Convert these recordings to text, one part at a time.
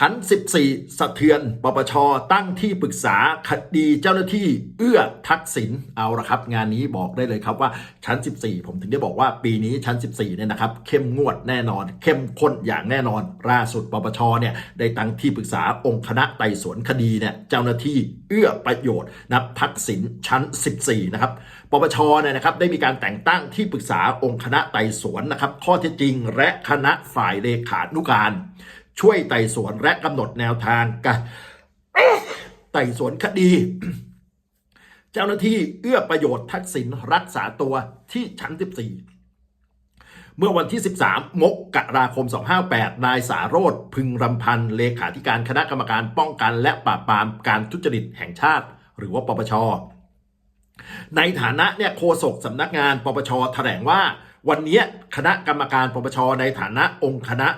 ชั้น 14 สะเทือน ปปช ตั้งที่ปรึกษาคดีเจ้าหน้าที่ เอื้อทักษิณ เอาละครับ งานนี้บอกได้เลยครับว่าชั้น 14 ผมถึงได้บอกว่าปีนี้ชั้น 14 เนี่ยนะครับ เข้มงวดแน่นอน เข้มข้นอย่างแน่นอน ล่าสุด ปปช เนี่ย ได้ตั้งที่ปรึกษาองค์คณะไต่สวนคดีเนี่ย เจ้าหน้าที่ เอื้อประโยชน์ นับทักษิณ ชั้น 14 นะครับ ปปช เนี่ยนะครับ ได้มีการแต่งตั้งที่ปรึกษาองค์คณะไต่สวนนะครับ ข้อเท็จจริง และคณะฝ่ายเลขานุการ ช่วยไต่สวนและกำหนดแนวทางการไต่สวนคดี เจ้าหน้าที่เอื้อประโยชน์ทักษิณรักษาตัวที่ชั้น 14 เมื่อวันที่ 13 มกราคม 258 นายสาโรธพึงรำพันธ์เลขาธิการคณะกรรมการป้องกัน และปราบปรามการทุจริตแห่งชาติ หรือว่าปปชในฐานะเนี่ยโฆษกสำนักงานปปชแถลงว่า วันนี้คณะกรรมการปปชในฐานะองค์คณะ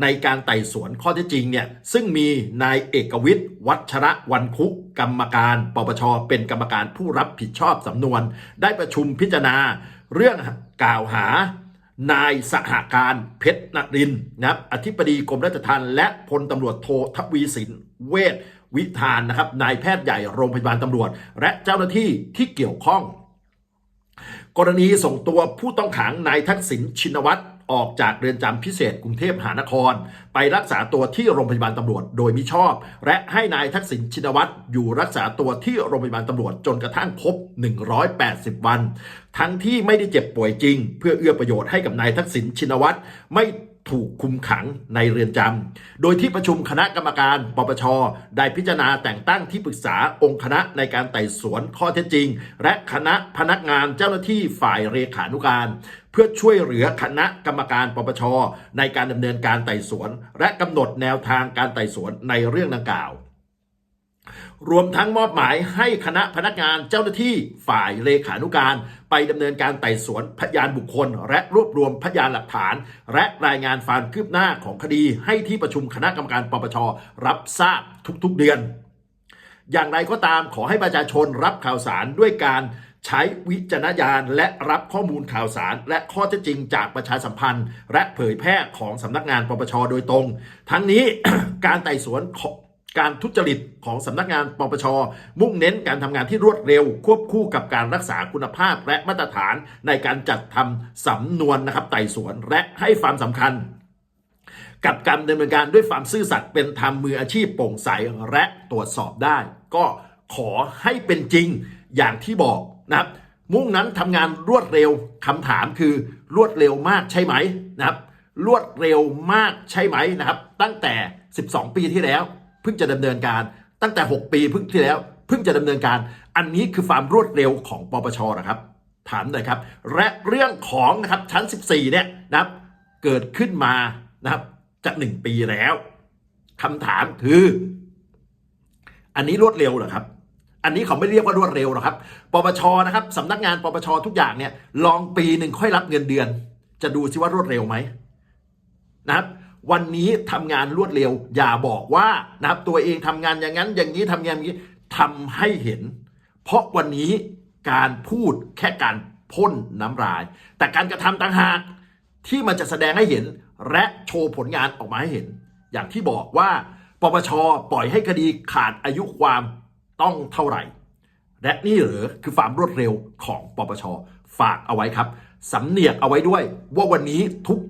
ในการไต่สวนข้อเท็จจริงเนี่ยซึ่งมีนายเอกวิทย์วัชระวันคุกกรรมการปปชเป็นกรรมการผู้รับผิดชอบสำนวน ได้ประชุมพิจารณา เรื่องกล่าวหานายสหการเพชรนรินนะครับอธิบดีกรมราชทัณฑ์และพลตำรวจโททวีสินเวชวิธานนะครับนายแพทย์ใหญ่โรงพยาบาลตำรวจ และเจ้าหน้าที่ที่เกี่ยวข้อง กรณีส่งตัวผู้ต้องขังนายทักษิณชินวัตร ออกจากเรือนจำพิเศษกรุงเทพมหานคร ไปรักษาตัวที่โรงพยาบาลตำรวจโดยมิชอบ และให้นายทักษิณชินวัตรอยู่รักษาตัวที่โรงพยาบาลตำรวจจนกระทั่งครบ 180 วัน ทั้งที่ไม่ได้เจ็บป่วยจริง เพื่อเอื้อประโยชน์ให้กับนายทักษิณชินวัตรไม่ ถูกคุมขังในเรือนจำ โดยที่ประชุมคณะกรรมการ ปปช ได้พิจารณาแต่งตั้งที่ปรึกษาองค์คณะในการไต่สวนข้อเท็จจริง และคณะพนักงานเจ้าหน้าที่ฝ่ายเลขานุการ เพื่อช่วยเหลือคณะกรรมการปปช ในการดำเนินการไต่สวน และกำหนดแนวทางการไต่สวนในเรื่องดังกล่าว รวมทั้งมอบหมายให้คณะพนักงานเจ้าหน้าที่ฝ่ายเลขานุการ ไปดำเนินการไต่สวนพยานบุคคล และรวบรวมพยานหลักฐาน และรายงานความคืบหน้าของคดีให้ที่ประชุมคณะกรรมการปปชรับทราบทุกๆเดือน อย่างไรก็ตามขอให้ประชาชนรับข่าวสารด้วยการใช้วิจารณญาณและรับข้อมูลข่าวสาร และข้อเท็จจริงจากประชาสัมพันธ์ และเผยแพร่ของสำนักงานปปชโดยตรง ทั้งนี้การไต่สวนข การทุจริตของสำนักงานปปช มุ่งเน้นการทำงานที่รวดเร็ว ควบคู่กับการรักษาคุณภาพและมาตรฐานในการจัดทำสำนวนนะครับไต่สวนและให้ความสำคัญ กับการดำเนินการด้วยความซื่อสัตย์เป็นธรรมมืออาชีพโปร่งใสและตรวจสอบได้ ก็ขอให้เป็นจริงอย่างที่บอกนะครับ มุ่งนั้นทำงานรวดเร็วคำถามคือรวดเร็วมากใช่ไหมนะครับ รวดเร็วมากใช่ไหมนะครับ ตั้งแต่ 12 ปีที่แล้ว เพิ่งจะดำเนินการตั้งแต่ 6 ปีเพิ่งที่แล้วเพิ่งจะดำเนินการ อันนี้คือความรวดเร็วของปปชนะครับ ถามหน่อยครับ และเรื่องของนะครับชั้น 14 เนี่ยนะครับ เกิดขึ้นมานะครับจะหนึ่งปีแล้วคำถามคือ อันนี้รวดเร็วเหรอครับ อันนี้เขาไม่เรียกว่ารวดเร็วหรอกครับ ปปชนะครับสำนักงานปปชทุกอย่างเนี่ย ลองปีหนึ่งค่อยรับเงินเดือน จะดูซิว่ารวดเร็วไหมนะครับ วันนี้ทำงานรวดเร็ว อย่าบอกว่านะครับตัวเองทำงานอย่างนั้น อย่างนี้ทำงานอย่างนี้ทำให้เห็น เพราะวันนี้การพูดแค่การพ่นน้ำลาย แต่การกระทำต่างหากที่มันจะแสดงให้เห็น และโชว์ผลงานออกมาให้เห็น อย่างที่บอกว่าปปชปล่อยให้คดีขาดอายุความต้องเท่าไหร่ และนี่เหรอคือความรวดเร็วของปปชฝากเอาไว้ครับ สำเนียกเอาไว้ด้วย ว่าวันนี้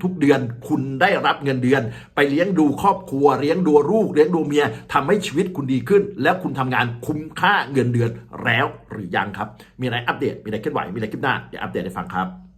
ทุกๆเดือนคุณได้รับเงินเดือน ไปเลี้ยงดูครอบครัวเลี้ยงดูลูกเลี้ยงดูเมียทำให้ชีวิตคุณดีขึ้น แล้วคุณทำงานคุ้มค่าเงินเดือนแล้วหรือยังครับ มีอะไรอัปเดตมีอะไรเคลื่อนไหวมีอะไรคลิปหน้าเดี๋ยวอัปเดตให้ฟังครับ